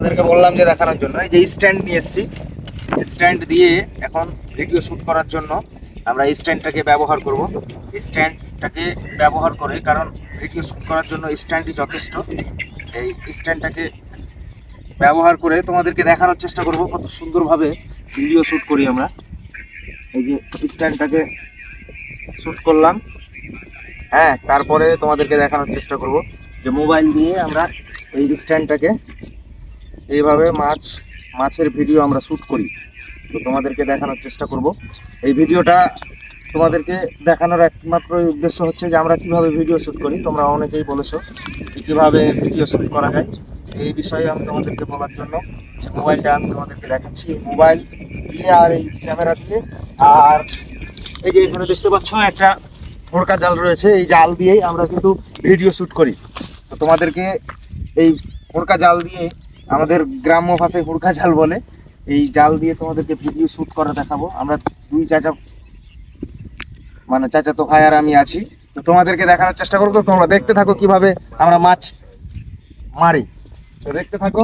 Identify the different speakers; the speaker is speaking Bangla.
Speaker 1: আপনাদেরকে বললাম যে দেখানোর জন্য। এই যে স্ট্যান্ড নিয়ে এসেছি। স্ট্যান্ড দিয়ে এখন ভিডিও শ্যুট করার জন্য আমরা এই স্ট্যান্ডটাকে ব্যবহার করব। স্ট্যান্ডটাকে ব্যবহার করে, কারণ ভিডিও শ্যুট করার জন্য স্ট্যান্ডই যথেষ্ট। এই স্ট্যান্ডটাকে ব্যবহার করে তোমাদেরকে দেখানোর চেষ্টা করব কত সুন্দরভাবে ভিডিও শ্যুট করি আমরা। এই যে স্ট্যান্ডটাকে শ্যুট করলাম। হ্যাঁ তারপরে তোমাদেরকে দেখানোর চেষ্টা করব যে মোবাইল দিয়ে আমরা এই স্ট্যান্ডটাকে এইভাবে মাছ, মাছের ভিডিও আমরা শ্যুট করি। তো তোমাদেরকে দেখানোর চেষ্টা করব। এই ভিডিওটা তোমাদেরকে দেখানোর একমাত্র উদ্দেশ্য হচ্ছে যে আমরা কীভাবে ভিডিও শ্যুট করি, তোমরা অনেকেই বলেছ কীভাবে ভিডিও শ্যুট করা যায়। এই বিষয়ে আমি তোমাদেরকে বলার জন্য মোবাইলটা আমি তোমাদেরকে দেখাচ্ছি। মোবাইল দিয়ে আর এই ক্যামেরা দিয়ে আর এই যে এখানে দেখতে পাচ্ছ একটা ভোরকা জাল রয়েছে। এই জাল দিয়েই আমরা কিন্তু ভিডিও শ্যুট করি। তো তোমাদেরকে এই ভোরকা জাল দিয়ে আমাদের গ্রাম্য ভাষায় হুড়কা জাল বলে। এই জাল দিয়ে তোমাদেরকে ভিডিও শ্যুট করা দেখাবো। আমরা দুই চাচা মানে চাচা তো ভাই আর আমি আছি। তো তোমাদেরকে দেখানোর চেষ্টা করব। তোমরা দেখতে থাকো কীভাবে আমরা মাছ মারি। তো দেখতে থাকো।